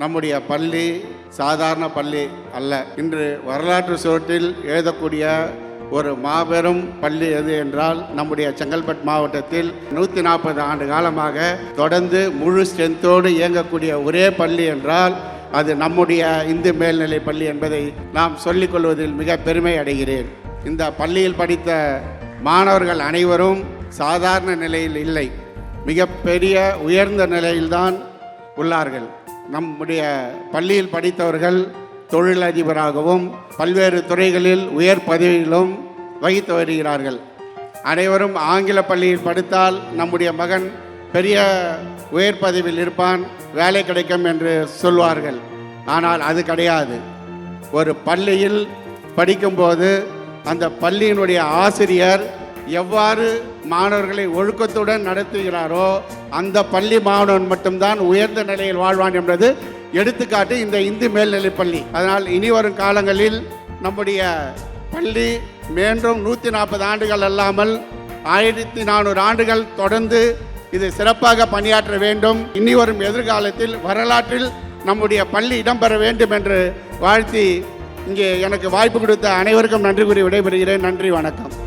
நம்முடைய பள்ளி சாதாரண பள்ளி அல்ல. இன்று வரலாற்று சுவற்றில் எழுதக்கூடிய ஒரு மாபெரும் பள்ளி எது என்றால் நம்முடைய செங்கல்பட்டு மாவட்டத்தில் நூற்றி நாற்பது ஆண்டு காலமாக தொடர்ந்து முழு ஸ்ட்ரென்த்தோடு இயங்கக்கூடிய ஒரே பள்ளி என்றால் அது நம்முடைய இந்து மேல்நிலை பள்ளி என்பதை நாம் சொல்லிக்கொள்வதில் மிக பெருமை அடைகிறேன். இந்த பள்ளியில் படித்த மாணவர்கள் அனைவரும் சாதாரண நிலையில் இல்லை. மிகப்பெரிய உயர்ந்த நிலையில்தான் உள்ளார்கள். நம்முடைய பள்ளியில் படித்தவர்கள் தொழிலதிபராகவும் பல்வேறு துறைகளில் உயர் பதவிகளும் வகித்து வருகிறார்கள். அனைவரும் ஆங்கில பள்ளியில் படித்தால் நம்முடைய மகன் பெரிய உயர் பதவியில் இருப்பான் வேலை கிடைக்கும் என்று சொல்வார்கள். ஆனால் அது கிடையாது. ஒரு பள்ளியில் படிக்கும்போது அந்த பள்ளியினுடைய ஆசிரியர் எவ்வாறு மாணவர்களை ஒழுக்கத்துடன் நடத்துகிறாரோ அந்த பள்ளி மாணவன் மட்டும்தான் உயர்ந்த நிலையில் வாழ்வான் என்பது எடுத்துக்காட்டு இந்த இந்து மேல்நிலைப் பள்ளி. அதனால் இனி வரும் காலங்களில் நம்முடைய பள்ளி மீண்டும் நூற்றி நாற்பது ஆண்டுகள் அல்லாமல் ஆயிரத்தி நானூறு ஆண்டுகள் தொடர்ந்து இது சிறப்பாக பணியாற்ற வேண்டும். இனி வரும் எதிர்காலத்தில் வரலாற்றில் நம்முடைய பள்ளி இடம்பெற வேண்டும் என்று வாழ்த்தி இங்கே எனக்கு வாய்ப்பு கொடுத்த அனைவருக்கும் நன்றி கூறி விடைபெறுகிறேன். நன்றி வணக்கம்.